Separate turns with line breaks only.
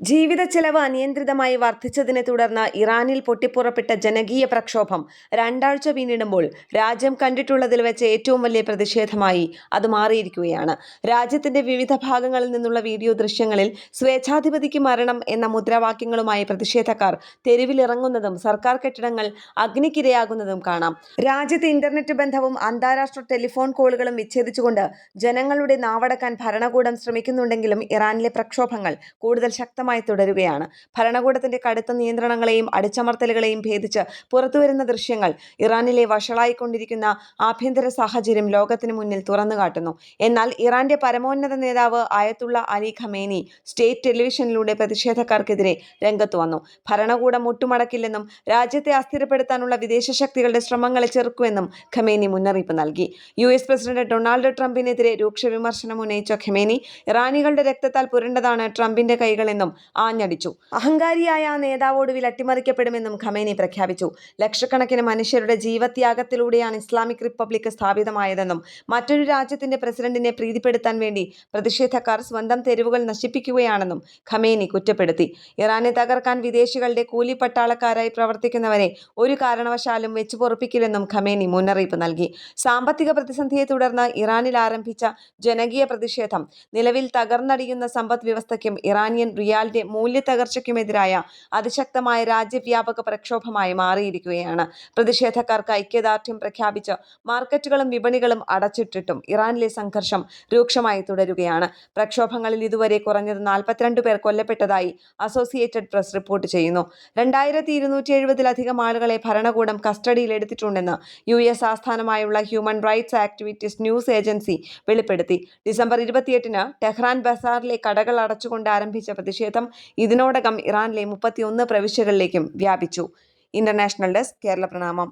ജീവിത ചെലവ് അനിയന്ത്രിതമായി വർദ്ധിച്ചതിനെ തുടർന്ന് ഇറാനിൽ പൊട്ടിപ്പുറപ്പെട്ട ജനകീയ പ്രക്ഷോഭം രണ്ടാഴ്ച പിന്നിടുമ്പോൾ രാജ്യം കണ്ടിട്ടുള്ളതിൽ വെച്ച് ഏറ്റവും വലിയ പ്രതിഷേധമായി അത് മാറിയിരിക്കുകയാണ്. രാജ്യത്തിന്റെ വിവിധ ഭാഗങ്ങളിൽ നിന്നുള്ള വീഡിയോ ദൃശ്യങ്ങളിൽ സ്വേച്ഛാധിപതിക്ക് മരണം എന്ന മുദ്രാവാക്യങ്ങളുമായി പ്രതിഷേധക്കാർ തെരുവിലിറങ്ങുന്നതും സർക്കാർ കെട്ടിടങ്ങൾ അഗ്നിക്കിരയാകുന്നതും കാണാം. രാജ്യത്തെ ഇന്റർനെറ്റ് ബന്ധവും അന്താരാഷ്ട്ര ടെലിഫോൺ കോളുകളും വിച്ഛേദിച്ചുകൊണ്ട് ജനങ്ങളുടെ നാവടക്കാൻ ഭരണകൂടം ശ്രമിക്കുന്നുണ്ടെങ്കിലും ഇറാനിലെ പ്രക്ഷോഭങ്ങൾ കൂടുതൽ ശക്തമായി തുടരുകയാണ്. ഭരണകൂടത്തിന്റെ കടുത്ത നിയന്ത്രണങ്ങളെയും അടിച്ചമർത്തലുകളെയും ഭേദിച്ച് പുറത്തുവരുന്ന ദൃശ്യങ്ങൾ ഇറാനിലെ വഷളായിക്കൊണ്ടിരിക്കുന്ന ആഭ്യന്തര സാഹചര്യം ലോകത്തിന് മുന്നിൽ തുറന്നുകാട്ടുന്നു. എന്നാൽ ഇറാന്റെ പരമോന്നത നേതാവ് ആയത്തുള്ള അലി ഖമേനി സ്റ്റേറ്റ് ടെലിവിഷനിലൂടെ പ്രതിഷേധക്കാർക്കെതിരെ രംഗത്ത് വന്നു. ഭരണകൂടം മുട്ടുമടക്കില്ലെന്നും രാജ്യത്തെ അസ്ഥിരപ്പെടുത്താനുള്ള വിദേശ ശക്തികളുടെ ശ്രമങ്ങളെ ചെറുക്കുമെന്നും ഖമേനി മുന്നറിയിപ്പ് നൽകി. യു എസ് പ്രസിഡന്റ് ഡൊണാൾഡ് ട്രംപിനെതിരെ രൂക്ഷ വിമർശനം ഉന്നയിച്ച ഖമേനി ഇറാനികളുടെ രക്തത്താൽ പുരണ്ടതാണ് ട്രംപിന്റെ കൈകളെന്നും ആഞ്ഞടിച്ചു. അഹങ്കാരിയായ ആ നേതാവോട് അട്ടിമറിക്കപ്പെടുമെന്നും ഖമേനി പ്രഖ്യാപിച്ചു. ലക്ഷക്കണക്കിന് മനുഷ്യരുടെ ജീവത്യാഗത്തിലൂടെയാണ് ഇസ്ലാമിക് റിപ്പബ്ലിക് സ്ഥാപിതമായതെന്നും മറ്റൊരു രാജ്യത്തിന്റെ പ്രസിഡന്റിനെ പ്രീതിപ്പെടുത്താൻ വേണ്ടി പ്രതിഷേധക്കാർ സ്വന്തം തെരുവുകൾ നശിപ്പിക്കുകയാണെന്നും ഖമേനി കുറ്റപ്പെടുത്തി. ഇറാനെ തകർക്കാൻ വിദേശികളുടെ കൂലിപ്പട്ടാളക്കാരായി പ്രവർത്തിക്കുന്നവരെ ഒരു കാരണവശാലും വെച്ചു പൊറപ്പിക്കില്ലെന്നും ഖമേനി മുന്നറിയിപ്പ് നൽകി. സാമ്പത്തിക പ്രതിസന്ധിയെ തുടർന്ന് ഇറാനിൽ ആരംഭിച്ച ജനകീയ പ്രതിഷേധം നിലവിൽ തകർന്നടിയുന്ന സമ്പദ് വ്യവസ്ഥയ്ക്കും ഇറാനിയൻ റിയാലിന്റെ മൂല്യത്തകർച്ചയ്ക്കുമെതിരായ അതിശക്തമായ രാജ്യവ്യാപക പ്രക്ഷോഭമായി മാറിയിരിക്കുകയാണ്. പ്രതിഷേധക്കാർക്ക് ഐക്യദാർഢ്യം പ്രഖ്യാപിച്ച് മാർക്കറ്റുകളും വിപണികളും അടച്ചിട്ടിട്ടും ഇറാനിലെ സംഘർഷം രൂക്ഷമായി തുടരുകയാണ്. പ്രക്ഷോഭങ്ങളിൽ ഇതുവരെ കുറഞ്ഞത് നാൽപ്പത്തിരണ്ട് പേർ കൊല്ലപ്പെട്ടതായി അസോസിയേറ്റഡ് പ്രസ് റിപ്പോർട്ട് ചെയ്യുന്നു. രണ്ടായിരത്തി ഇരുന്നൂറ്റി എഴുപതിലധികം ആളുകളെ ഭരണകൂടം കസ്റ്റഡിയിലെടുത്തിട്ടുണ്ടെന്ന് യു എസ് ആസ്ഥാനമായുള്ള human rights activities news agency വെളിപ്പെടുത്തി. ഡിസംബർ ഇരുപത്തിയെട്ടിന് ടെഹ്റാൻ ബസാറിലെ കടകൾ അടച്ചുകൊണ്ട് ആരംഭിച്ച പ്രതിഷേധം ദുരന്തം ഇതിനോടകം ഇറാനിലെ മുപ്പത്തിയൊന്ന് പ്രവിശ്യകളിലേക്കും വ്യാപിച്ചു. ഇന്റർനാഷണൽ ഡെസ്ക് കേരള പ്രണാമം.